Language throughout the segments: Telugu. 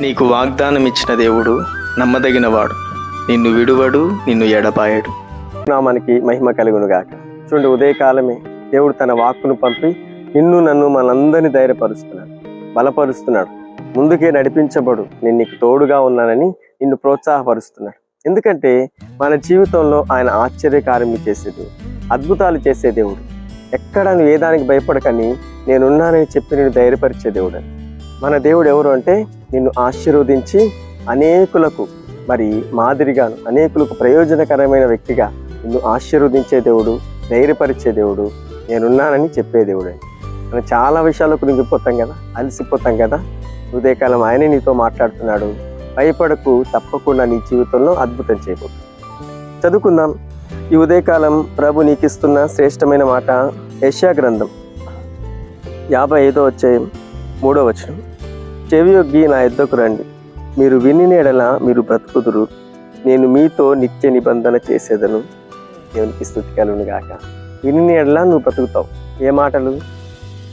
నీకు వాగ్దానం ఇచ్చిన దేవుడు నమ్మదగినవాడు. నిన్ను విడువడు నిన్ను ఎడపాయడు నామానికి మహిమ కలుగును గాక చూడండి ఉదయకాలమే దేవుడు తన వాక్కును పంపి నిన్ను నన్ను మనందరినీ ధైర్యపరుస్తున్నాడు బలపరుస్తున్నాడు. ముందుకే నడిపించబడు నేను నీకు తోడుగా ఉన్నానని నిన్ను ప్రోత్సాహపరుస్తున్నాడు. ఎందుకంటే మన జీవితంలో ఆయన ఆశ్చర్యకార్యం చేసేది అద్భుతాలు చేసే దేవుడు. ఎక్కడ నువ్వు ఏ దానికి భయపడకని నేనున్నానని చెప్పి నేను ధైర్యపరిచే దేవుడు అని. మన దేవుడు ఎవరు అంటే నిన్ను ఆశీర్వదించి అనేకులకు మరి మాదిరిగాను అనేకులకు ప్రయోజనకరమైన వ్యక్తిగా నిన్ను ఆశీర్వదించే దేవుడు ధైర్యపరిచే దేవుడు నేనున్నానని చెప్పే దేవుడు అని మనం చాలా విషయాల్లో కృంగిపోతాం కదా అలసిపోతాం కదా. ఉదయకాలం ఆయనే నీతో మాట్లాడుతున్నాడు. భయపడకు తప్పకుండా నీ జీవితంలో అద్భుతం చేయబోతు చదువుకుందాం. ఈ ఉదయకాలం ప్రభు నీకిస్తున్న శ్రేష్టమైన మాట యెషయా గ్రంథం యాభై ఐదో వచ్చే మూడో వచనం. చెవి యొగ్గి నా ఎద్దకు రండి. మీరు విని ఎడల మీరు బ్రతుకుదురు. నేను మీతో నిత్య నిబంధన చేసేదను. దేవునికి స్థుతి కలుగును గాక. విని ఎడల నువ్వు బ్రతుకుతావు. ఏ మాటలు?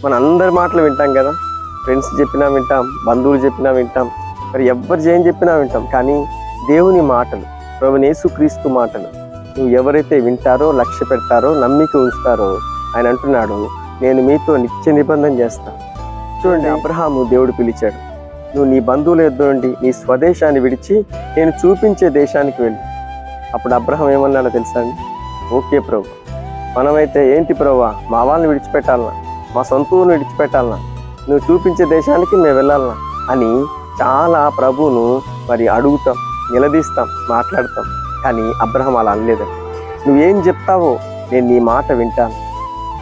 మన అందరి మాటలు వింటాం కదా. ఫ్రెండ్స్ చెప్పినా వింటాం బంధువులు చెప్పినా వింటాం మరి ఎవ్వరు ఏం చెప్పినా వింటాం. కానీ దేవుని మాటలు ప్రభు యేసుక్రీస్తు మాటలు నువ్వు ఎవరైతే వింటారో లక్ష్య పెడతారో నమ్మిక ఉంచుతారో ఆయన అంటున్నాడు నేను మీతో నిత్య నిబంధన చేస్తాను. చూడండి. అబ్రహాము దేవుడు పిలిచాడు. నువ్వు నీ బంధువుల యుద్ధ నుండి నీ స్వదేశాన్ని విడిచి నేను చూపించే దేశానికి వెళ్ళి. అప్పుడు అబ్రహం ఏమన్నాడో తెలుసా అండి? ఓకే ప్రభు. మనమైతే ఏంటి ప్రభా? మా వాళ్ళని విడిచిపెట్టాలనా? మా సొంత ఊరిని విడిచిపెట్టాలనా? నువ్వు చూపించే దేశానికి మేము వెళ్ళాలనా? అని చాలా ప్రభువును మరి అడుగుతాం నిలదీస్తాం మాట్లాడతాం. కానీ అబ్రహం అలా అనలేదండి. నువ్వేం చెప్తావో నేను నీ మాట వింటాను.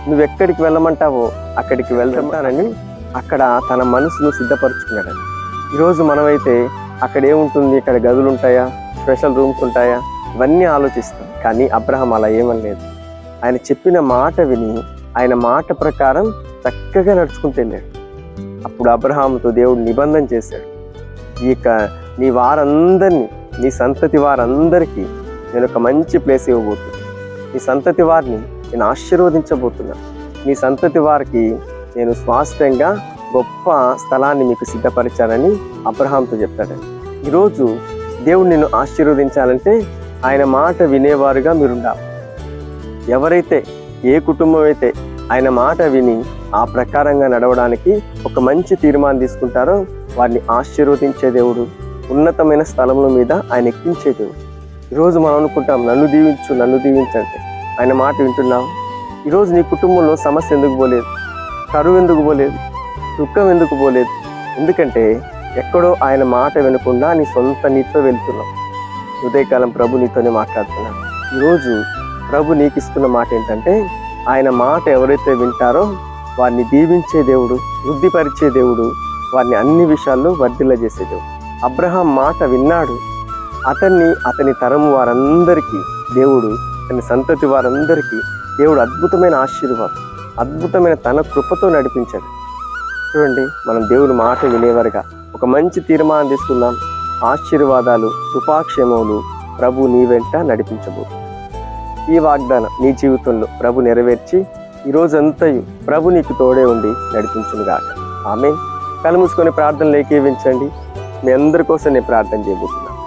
నువ్వు ఎక్కడికి వెళ్ళమంటావో అక్కడికి వెళ్తానని అక్కడ తన మనసును సిద్ధపరచుకున్నాడని ఈరోజు మనమైతే అక్కడ ఏముంటుంది? ఇక్కడ గదులు ఉంటాయా స్పెషల్ రూమ్స్ ఉంటాయా? ఇవన్నీ ఆలోచిస్తాం. కానీ అబ్రహం అలా ఏమనలేదు. ఆయన చెప్పిన మాట విని ఆయన మాట ప్రకారం చక్కగా నడుచుకుంటూ వెళ్ళాడు. అప్పుడు అబ్రహాంతో దేవుడు నిబంధన చేశాడు. ఈ నీ వారందరినీ నీ సంతతి వారందరికీ నేను ఒక మంచి ప్లేస్ ఇవ్వబోతున్నాను. నీ సంతతి వారిని నేను ఆశీర్వదించబోతున్నాను. నీ సంతతి వారికి నేను స్వాస్థ్యంగా గొప్ప స్థలాన్ని మీకు సిద్ధపరిచానని అబ్రహాంతో చెప్తాడు ఈరోజు దేవుడు నిన్ను ఆశీర్వదించాలంటే ఆయన మాట వినేవారుగా మీరుండాలి. ఎవరైతే ఏ కుటుంబం అయితే ఆయన మాట విని ఆ ప్రకారంగా నడవడానికి ఒక మంచి తీర్మానం తీసుకుంటారో వారిని ఆశీర్వదించే దేవుడు ఉన్నతమైన స్థలముల మీద ఆయన ఎక్కించే దేవుడు. ఈరోజు మనం అనుకుంటాం నన్ను దీవించు నన్ను దీవించంటే ఆయన మాట వింటున్నాం ఈరోజు నీ కుటుంబంలో సమస్య ఎందుకు పోలేదు? కరువు ఎందుకు పోలేదు? దుఃఖం ఎందుకు పోలేదు? ఎందుకంటే ఎక్కడో ఆయన మాట వినకుండా నీ సొంత నీతో వెళ్తున్నావు ఉదయకాలం ప్రభు నీతోనే మాట్లాడుతున్నాను ఈరోజు ప్రభు నీకు ఇస్తున్న మాట ఏంటంటే ఆయన మాట ఎవరైతే వింటారో వారిని దీవించే దేవుడు వృద్ధిపరిచే దేవుడు వారిని అన్ని విషయాల్లో వర్ధిల్లజేసే దేవుడు. అబ్రహాం మాట విన్నాడు. అతన్ని అతని తరం వారందరికీ దేవుడు అతని సంతతి వారందరికీ దేవుడు అద్భుతమైన ఆశీర్వాదం అద్భుతమైన తన కృపతో నడిపించాడు. చూడండి మనం దేవుని మాట వినేవారుగా ఒక మంచి తీర్మానం తీసుకుందాం. ఆశీర్వాదాలు సుపాక్షేమములు ప్రభు నీ వెంట నడిపించబోతు ఈ వాగ్దానం నీ జీవితంలో ప్రభు నెరవేర్చి ఈరోజంతయు ప్రభు నీకు తోడే ఉండి నడిపించునుగాక. ఆమె కలుముసుకొని ప్రార్థన ప్రార్థనలు ఏకీవించండి. మీ అందరి కోసం నేను ప్రార్థన చేయబోతున్నాను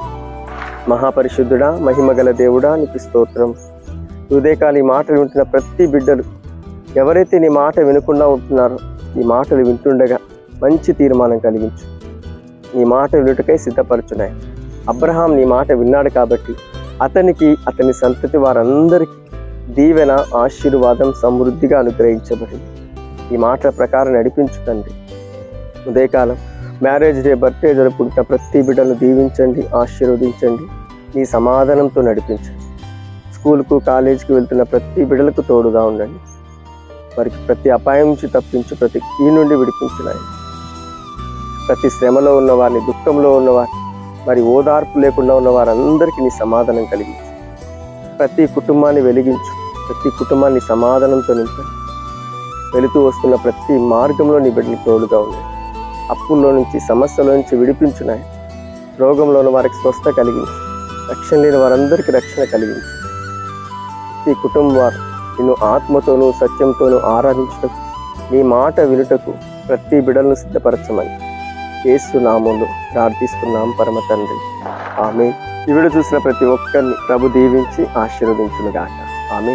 మహాపరిశుద్ధుడా మహిమగల దేవుడా నీకు స్తోత్రం. ఈ ఉదయకాల ఈ మాటలు వింటున్న ప్రతి బిడ్డలు ఎవరైతే నీ మాట వినకుండా ఉంటున్నారో ఈ మాటలు వింటుండగా మంచి తీర్మానం కలిగించు. నీ మాట వినుటకై సిద్ధపరచున్నాయి. అబ్రహాం నీ మాట విన్నాడు కాబట్టి అతనికి అతని సంతతి వారందరికీ దీవెన ఆశీర్వాదం సమృద్ధిగా అనుగ్రహించబడింది. ఈ మాటల ప్రకారం నడిపించు ఉదయకాలం మ్యారేజ్ డే బర్త్డే జరుపుకుంటున్న ప్రతి బిడ్డను దీవించండి ఆశీర్వదించండి. నీ సమాధానంతో నడిపించండి. స్కూల్కు కాలేజీకి వెళ్తున్న ప్రతి బిడ్డలకు తోడుగా ఉండండి. వారికి ప్రతి అపాయం నుంచి తప్పించు ప్రతి ఈ నుండి విడిపించున్నాయి ప్రతి శ్రమలో ఉన్న వారిని దుఃఖంలో ఉన్నవారిని మరి ఓదార్పు లేకుండా ఉన్న వారందరికీ నీ సమాధానం కలిగించు. ప్రతి కుటుంబాన్ని వెలిగించు. ప్రతి కుటుంబాన్ని సమాధానంతో నింపండి వెళుతూ వస్తున్న ప్రతి మార్గంలో నీ బిడ్డలు తోడుగా ఉంది అప్పుల్లో నుంచి సమస్యల నుంచి విడిపించున్నాయి రోగంలో ఉన్న వారికి స్వస్థ కలిగించు. రక్షణ లేని వారందరికీ రక్షణ కలిగించు. ప్రతి కుటుంబం వారు నిన్ను ఆత్మతోనూ సత్యంతోనూ ఆరాధించుటకు నీ మాట వినుటకు ప్రతి బిడలను సిద్ధపరచమని యేసు నామంలో ప్రార్థిస్తున్నాం పరమ తండ్రి. ఆమె ఇవిడ చూసిన ప్రతి ఒక్కరిని ప్రభు దీవించి ఆశీర్వదించునుగాక. ఆమె